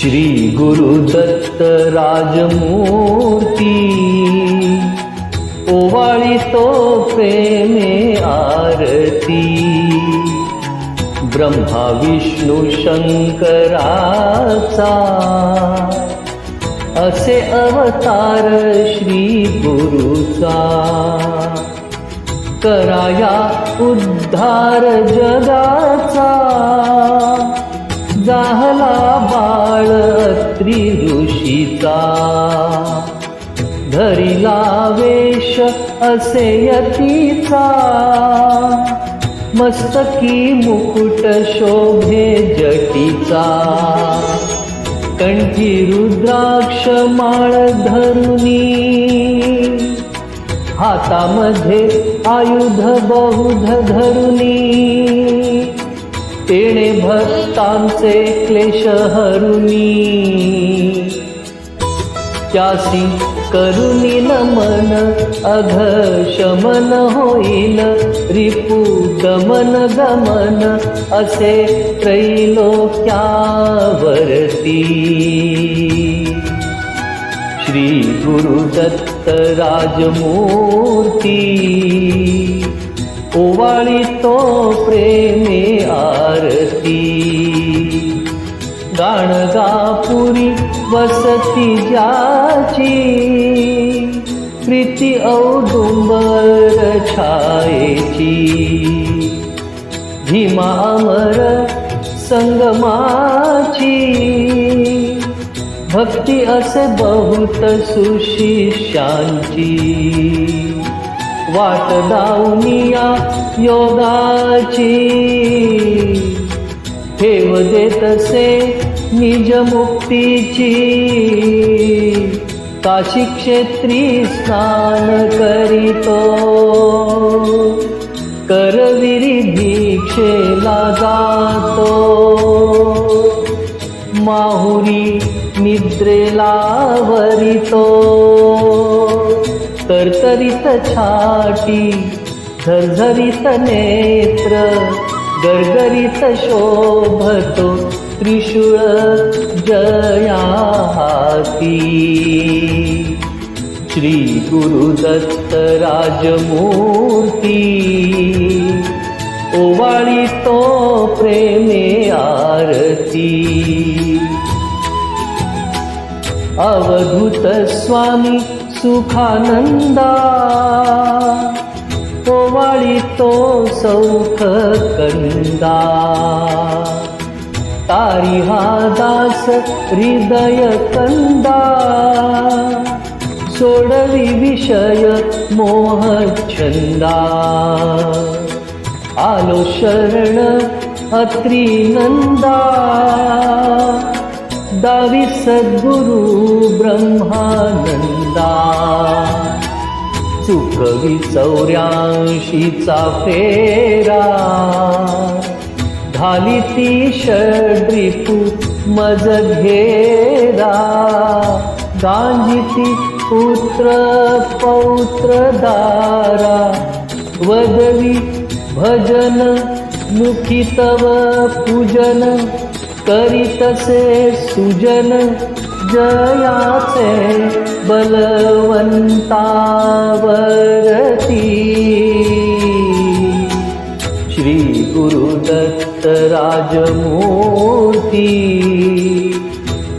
श्री गुरुदत्त राजमूर्ती। ओवाळी तो प्रेमे आरती। ब्रह्मा विष्णू शंकराचा। असे अवतार श्री गुरुचा। कराया उद्धार जगाचा। झाला बाळ अत्री ऋषीचा धरिला वेश असे यतीचा. मस्तकी मुकुट शोभे जटीचा. कंठी रुद्राक्ष माळ धरुनी. हातामध्ये आयुध बहुध धरुनी. तेणे भक्तांचे क्लेश हरुनी. त्यासी करुणी नमन अघ शमन होईल. रिपू दमन गमन असे त्रैलोक्यावरती. श्री गुरुदत्त राजमूर्ती ओवाळी वसती ज्याची प्रीती औदुंबर छायेची. भीमा अमर संगमाची. भक्ती असे बहुत सुशिष्यांची. वाट दावनिया योगाची. ठेव देत असे निज मुक्तीची काशी क्षेत्री स्नान करीतो. करविरी दीक्षेला जातो. माहुरी निद्रेला वरितो. तरतरीत छाटी झरझरीत नेत्र गरगरीत शोभतो. त्रिशुर जयाति श्रीगुरुदत्तराजमूर्ति। को वाणि प्रेमे आरती। अवधूतस्वामी सुखानन्दाीतो सौखकन्दा। तारी हा दास हृदय कंदा. सोडवी विषय मोह छंदा. आलो शरण अत्री नंदा. दावी सद्गुरु ब्रह्मानंदा. चुकवी चौऱ्याऐंशीचा फेरा. झाली ती षड्रिपू मज घेरा. गांजिती पुत्र पौत्र दारा. वदवी भजन मुखी तव पूजन करीतसे सुजन जयाचे बलवंतावरती. श्री गुरुदत्त राजमूर्ती।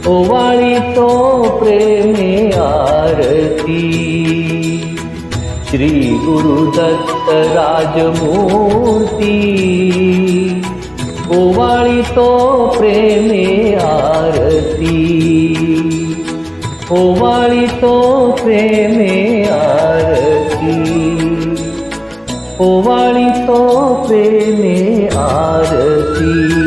ओवाळी तो प्रेमे आरती। श्री गुरुदत्त राजमूर्ती। ओवाळी तो प्रेमे आरती। ओवाळी तो प्रेमे ઓવાળી તો પ્રેમે આરતી.